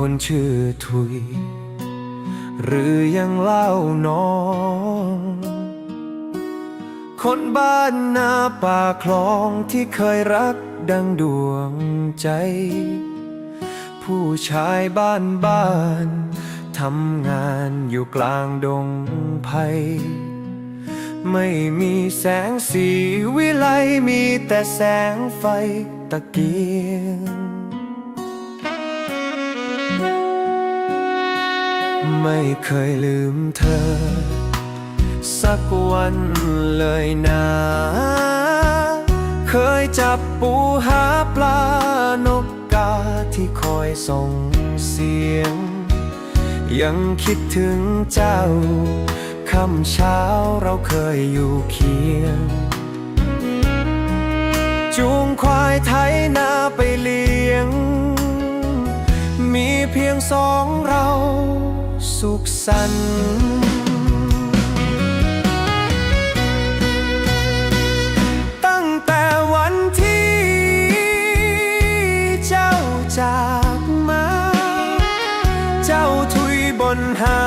คนชื่อทุย หรือยังเล่าน้อง คนบ้านนาป่าคลองที่เคยรักดังดวงใจ ผู้ชายบ้านบ้านทำงานอยู่กลางดงไผ่ไม่มีแสงสีวิไลมีแต่แสงไฟตะเกียง ไม่เคยลืมเธอ สักวันเลยนะ เคยจับปูหาปลานกกาที่คอยส่งเสียง ยังคิดถึงเจ้าคำเช้าเราเคยอยู่เคียง จูงควายไถนาไปเลี้ยง มีเพียงสองเรา สุขสันต์ตั้งแต่วันที่เจ้าจากมา เจ้าทุยบนหา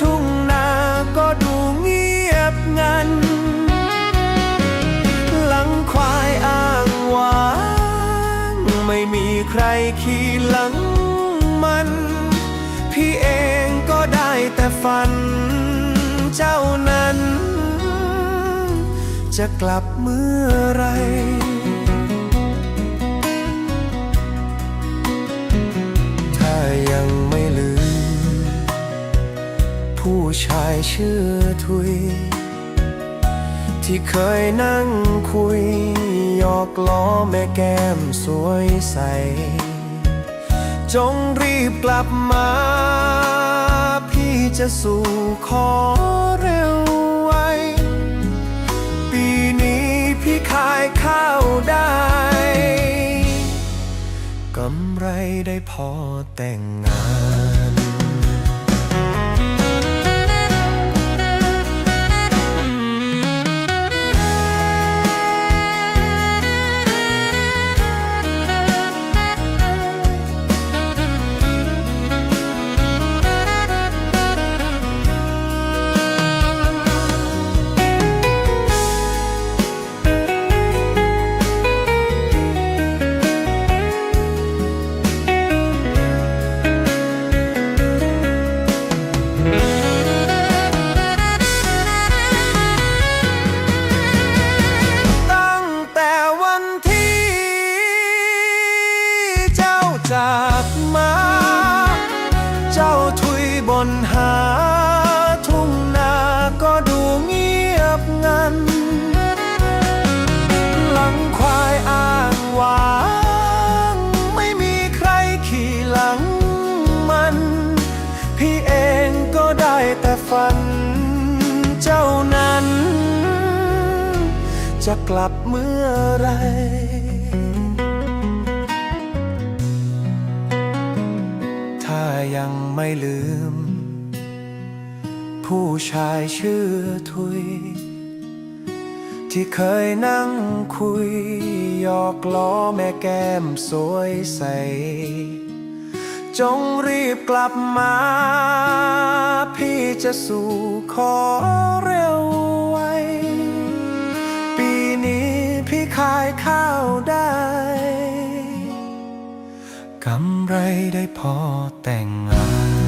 ทุ่งนาก็ดูเงียบงัน หลังควายอ้างว้าง ไม่มีใครขี่หลังมัน พี่เองก็ได้แต่ฝัน เจ้านั้น จะกลับเมื่อไรถ้ายังไม่ลืม ผู้ชายชื่อทุย ที่เคยนั่งคุยหยอกล้อแม่แก้มสวยใส จงรีบกลับมา พี่จะสู่ขอเร็วไว ปีนี้พี่ขายข้าวได้กำไรได้พอแต่งงาน แต่ฝันเจ้านั้น จะกลับเมื่อไรถ้ายังไม่ลืม ผู้ชายชื่อทุย ที่เคยนั่งคุยหยอกล้อแม่แก้มสวยใส จงรีบกลับมา พี่จะสู่ขอเร็วไว ปีนี้พี่ขายข้าวได้กำไรได้พอแต่งงาน